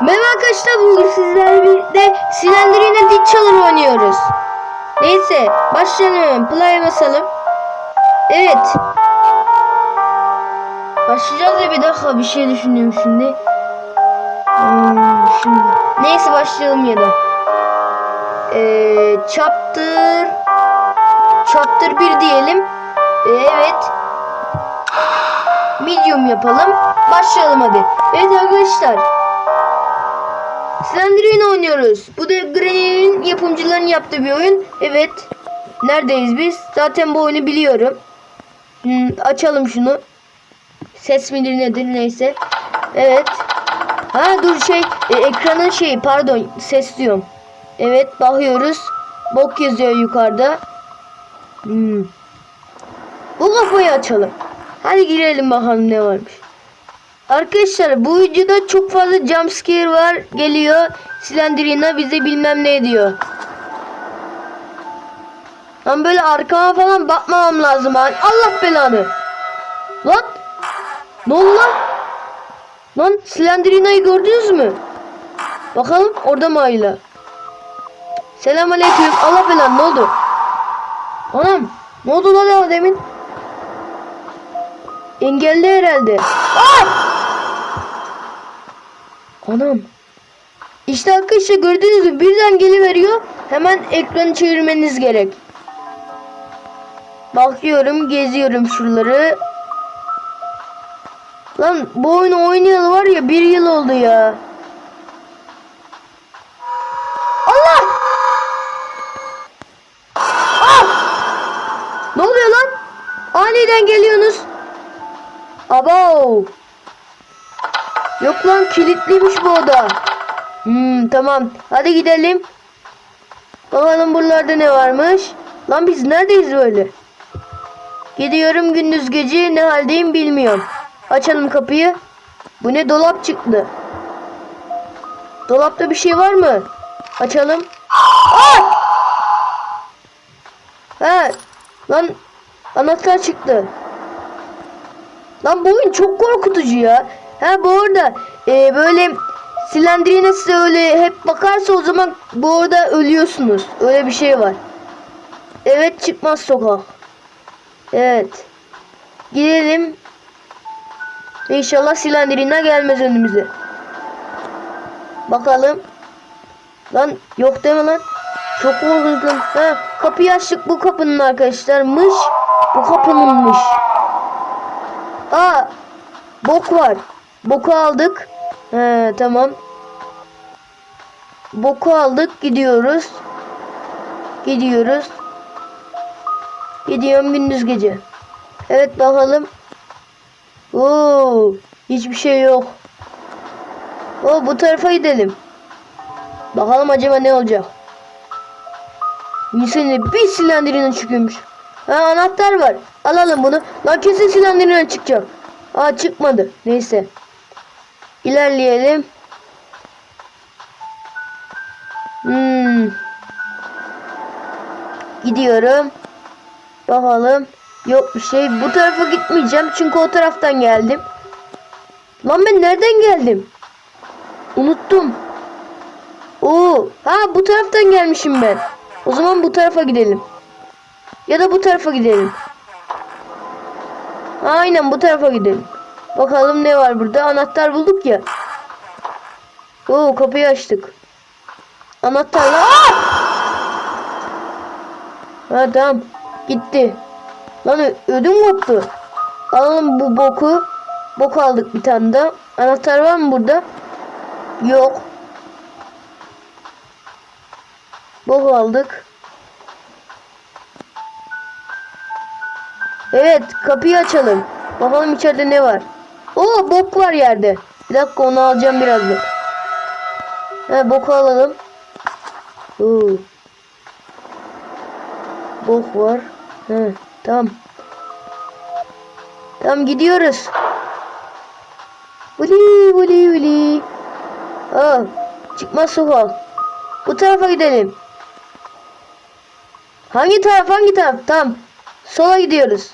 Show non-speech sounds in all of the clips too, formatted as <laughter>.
Merhaba arkadaşlar bugün sizlerle birlikte Silendirine Çalır oynuyoruz. Neyse başlayalım. Play'e basalım. Evet. Başlayacağız ya bir dakika bir şey düşünüyorum şimdi. Hmm, şimdi. Neyse başlayalım ya da. Ee, chapter Chapter 1 diyelim. Ee, evet. Medium yapalım. Başlayalım hadi. Evet arkadaşlar. Slenderman oynuyoruz. Bu da Granny'nin yapımcılarının yaptığı bir oyun. Evet. Neredeyiz biz? Zaten bu oyunu biliyorum. Hmm, açalım şunu. Ses midir nedir neyse. Evet. Ha dur şey e, ekranın şeyi pardon ses diyorum. Evet bakıyoruz. Bok yazıyor yukarıda. Hmm. Bu kafayı açalım. Hadi girelim bakalım ne varmış. Arkadaşlar bu videoda çok fazla jumpscare var geliyor. Slenderina bize bilmem ne diyor. Ben böyle arkama falan bakmamam lazım ha. Allah belanı. Lan. Ne oldu lan? Lan Slenderina'yı gördünüz mü? Bakalım orada mı Ayla? Selamünaleyküm. Allah belanı ne oldu? Anam. Ne oldu lan demin? Engelli herhalde. Anam. İşte arkadaşlar gördüğünüz gibi birden geliveriyor. Hemen ekranı çevirmeniz gerek. Bakıyorum, geziyorum şuraları. Lan bu oyunu oynayalı var ya bir yıl oldu ya. Allah! Ah! Ne oluyor lan? Aniden geliyorsunuz. Abo. Yok lan kilitliymiş bu oda. Hmm tamam. Hadi gidelim. Bakalım buralarda ne varmış. Lan biz neredeyiz böyle? Gidiyorum gündüz gece ne haldeyim bilmiyorum. Açalım kapıyı. Bu ne dolap çıktı. Dolapta bir şey var mı? Açalım. Aa! He. Lan anahtar çıktı. Lan bu oyun çok korkutucu ya. Ha bu arada e, böyle silendirine size öyle hep bakarsa o zaman bu arada ölüyorsunuz. Öyle bir şey var. Evet çıkmaz sokak. Evet. Gidelim. İnşallah silendirine gelmez önümüze. Bakalım. Lan yok deme lan. Çok korkunç lan. Ha, kapıyı açtık bu kapının arkadaşlarmış. Bu kapınınmış. Aa, bok var. Boku aldık. He, tamam. Boku aldık. Gidiyoruz. Gidiyoruz. Gidiyorum gündüz gece. Evet bakalım. Oo, hiçbir şey yok. Oo, bu tarafa gidelim. Bakalım acaba ne olacak. Nisan'ın bir silendirine çıkıyormuş. Ha anahtar var. Alalım bunu. Lan kesin silendirine çıkacak. Aa çıkmadı. Neyse. İlerleyelim. Hmm. Gidiyorum. Bakalım. Yok bir şey. Bu tarafa gitmeyeceğim. Çünkü o taraftan geldim. Lan ben nereden geldim? Unuttum. Oo, ha bu taraftan gelmişim ben. O zaman bu tarafa gidelim. Ya da bu tarafa gidelim. Aynen bu tarafa gidelim. Bakalım ne var burada. Anahtar bulduk ya. Oo kapıyı açtık. Anahtarla. Ha tamam. Gitti. Lan ödüm koptu. Alalım bu boku. Bok aldık bir tane daha. Anahtar var mı burada? Yok. Bok aldık. Evet kapıyı açalım. Bakalım içeride ne var. Oo bok var yerde. Bir dakika onu alacağım birazdan. He boku alalım. Oo. Bok var. He tamam. Tamam gidiyoruz. Vuli vuli vuli. Aa, çıkmaz sokak. Bu tarafa gidelim. Hangi taraf hangi taraf? Tamam. Sola gidiyoruz.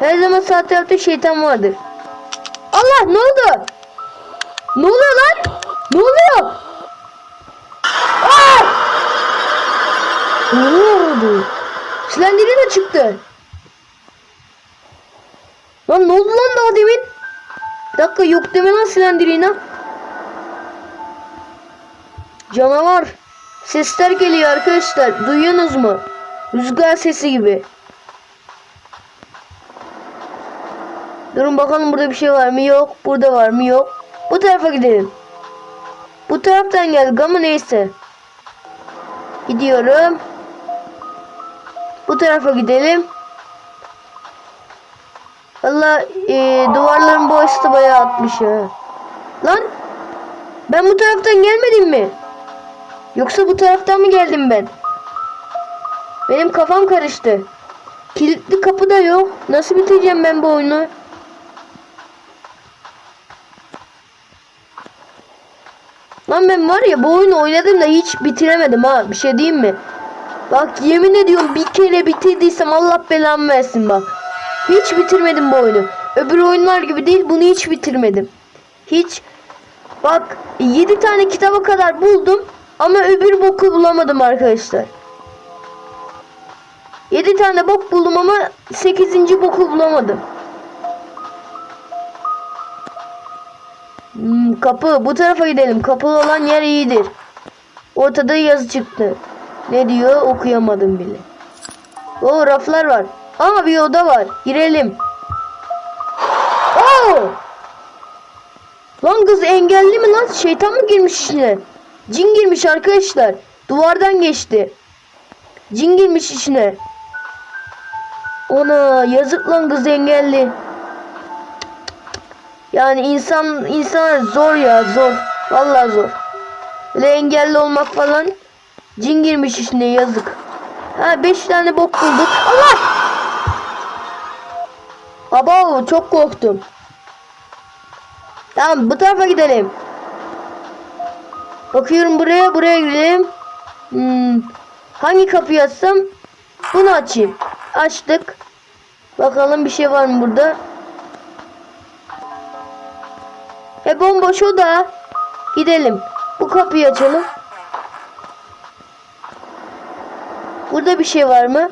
Her zaman sağ tarafta şeytan vardır. Allah ne oldu? Ne oluyor lan? Ne oluyor? Aa! Ne oldu? Slenderina çıktı. Lan ne oldu lan daha demin? Bir dakika yok deme lan Slenderina. Canavar. Sesler geliyor arkadaşlar. Duyuyorsunuz mu? Rüzgar sesi gibi. Durun bakalım burada bir şey var mı? Yok. Burada var mı? Yok. Bu tarafa gidelim. Bu taraftan geldik ama neyse. Gidiyorum. Bu tarafa gidelim. Valla e, duvarların boyası bayağı atmış ya. Lan ben bu taraftan gelmedim mi? Yoksa bu taraftan mı geldim ben? Benim kafam karıştı. Kilitli kapı da yok. Nasıl bitireceğim ben bu oyunu? Lan ben var ya bu oyunu oynadım da hiç bitiremedim ha. Bir şey diyeyim mi? Bak yemin ediyorum bir kere bitirdiysem Allah belamı versin bak. Hiç bitirmedim bu oyunu. Öbür oyunlar gibi değil bunu hiç bitirmedim. Hiç. Bak 7 tane kitaba kadar buldum ama öbür boku bulamadım arkadaşlar. 7 tane bok buldum ama 8. boku bulamadım. Hmm, kapı bu tarafa gidelim. Kapalı olan yer iyidir. Ortada yazı çıktı. Ne diyor okuyamadım bile. O raflar var. Aa bir oda var. Girelim. Oo! Lan kız engelli mi lan? Şeytan mı girmiş içine? Cin girmiş arkadaşlar. Duvardan geçti. Cin girmiş içine. Ona yazık lan kız engelli. Yani insan insan zor ya zor. Vallahi zor. Böyle engelli olmak falan. Cin girmiş içine yazık. Ha 5 tane bok bulduk. Allah! Aba çok korktum. Tamam bu tarafa gidelim. Bakıyorum buraya buraya gidelim. Hmm, hangi kapıyı açsam? Bunu açayım. Açtık. Bakalım bir şey var mı burada? E bomboş o da. Gidelim. Bu kapıyı açalım. Burada bir şey var mı?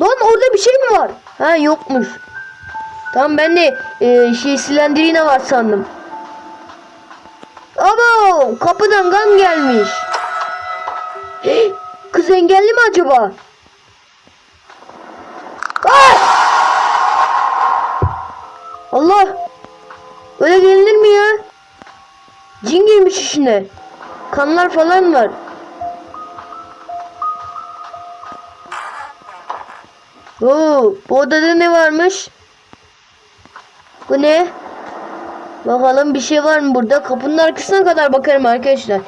Lan orada bir şey mi var? Ha yokmuş. Tamam ben de e, şey silendirine var sandım. Abo kapıdan kan gelmiş. <gasps> Kız engelli mi acaba? Allah! Öyle gelinir mi ya? Cin girmiş işine. Kanlar falan var. Oo, bu odada ne varmış? Bu ne? Bakalım bir şey var mı burada? Kapının arkasına kadar bakarım arkadaşlar.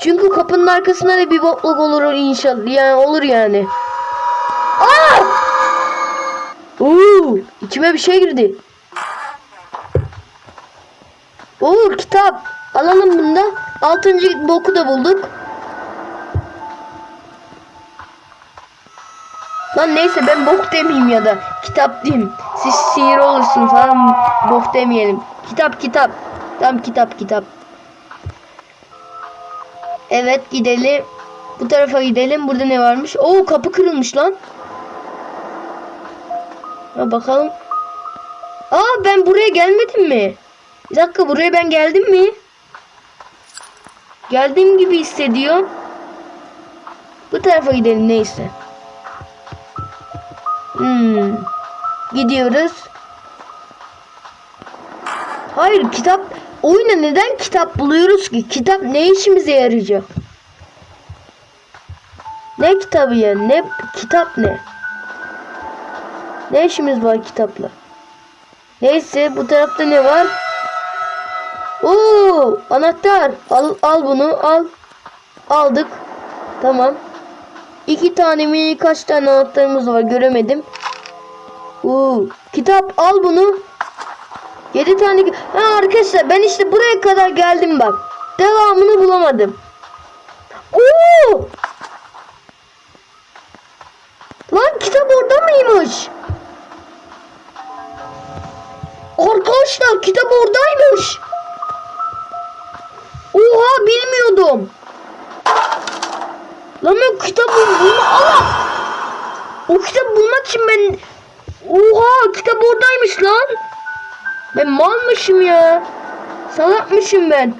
Çünkü kapının arkasında da bir bokluk olur inşallah. Yani olur yani. Aa! Oo, içime bir şey girdi. Oo kitap. Alalım bunu da. Altıncı boku da bulduk. Lan neyse ben bok demeyeyim ya da kitap diyeyim. Siz sinir olursun falan bok demeyelim. Kitap kitap. Tam kitap kitap. Evet gidelim. Bu tarafa gidelim. Burada ne varmış? Oo kapı kırılmış lan. Ha, bakalım. Aa ben buraya gelmedim mi? Bir dakika buraya ben geldim mi? Geldiğim gibi hissediyorum. Bu tarafa gidelim neyse. Hmm. Gidiyoruz. Hayır kitap oyuna neden kitap buluyoruz ki? Kitap ne işimize yarayacak? Ne kitabı ya? Ne kitap ne? Ne işimiz var kitapla? Neyse bu tarafta ne var? Oo, anahtar. Al al bunu al. Aldık. Tamam. İki tane mi kaç tane anahtarımız var göremedim. Oo, kitap al bunu. Yedi tane. Ha arkadaşlar ben işte buraya kadar geldim bak. Devamını bulamadım. Oo! Lan kitap orada mıymış? Arkadaşlar kitap oradaymış. Oha bilmiyordum. Lan ben kitabı bulma Allah. O kitabı bulmak için ben Oha kitap oradaymış lan. Ben malmışım ya. Salakmışım ben.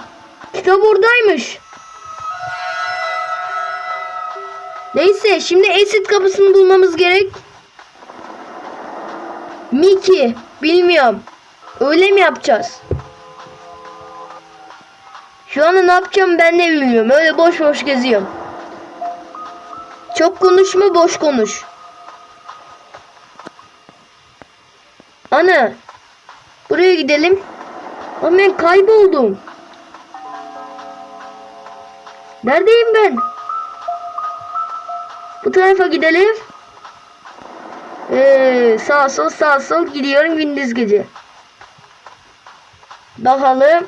Kitap oradaymış. Neyse şimdi exit kapısını bulmamız gerek. Miki bilmiyorum. Öyle mi yapacağız? Şu anda ne yapacağım ben de bilmiyorum. Öyle boş boş geziyorum. Çok konuşma boş konuş. Ana. Buraya gidelim. Ama ben kayboldum. Neredeyim ben? Bu tarafa gidelim. Ee, sağ sol sağ sol gidiyorum gündüz gece. Bakalım.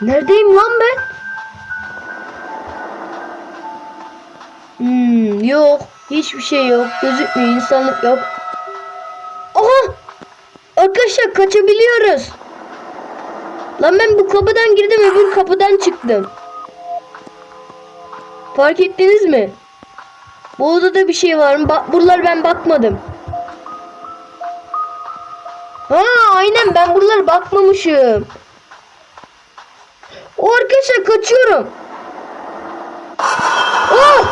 Neredeyim lan ben? Hmm, yok. Hiçbir şey yok. Gözükmüyor. insanlık yok. Aha! Arkadaşlar kaçabiliyoruz. Lan ben bu kapıdan girdim öbür kapıdan çıktım. Fark ettiniz mi? Bu odada bir şey var mı? Bak buralar ben bakmadım. Ha aynen ben buralara bakmamışım. Arkadaşlar kaçıyorum. Oh!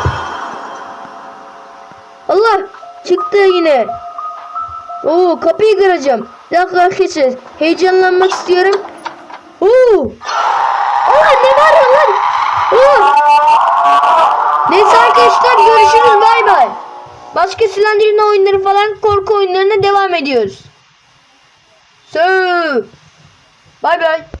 Allah çıktı yine. Oo kapıyı kıracağım. Bir dakika arkadaşlar heyecanlanmak istiyorum. Oo! Aa ne var lan? Oo! Neyse arkadaşlar görüşürüz bay bay. Başka silendirme oyunları falan korku oyunlarına devam ediyoruz. So, bay bay.